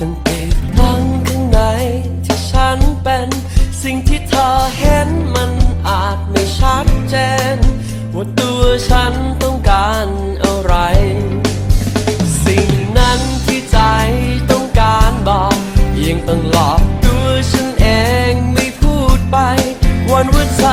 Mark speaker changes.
Speaker 1: ตั้งแต่ลั่งข้างในที่ฉันเป็น สิ่งที่เธอเห็นมันอาจไม่ชัดเจน ว่าตัวฉันต้องการอะไร สิ่งนั้นที่ใจต้องการบอกยังต้องหลอกตัวฉันเองไม่พูดไป วันว่าใจ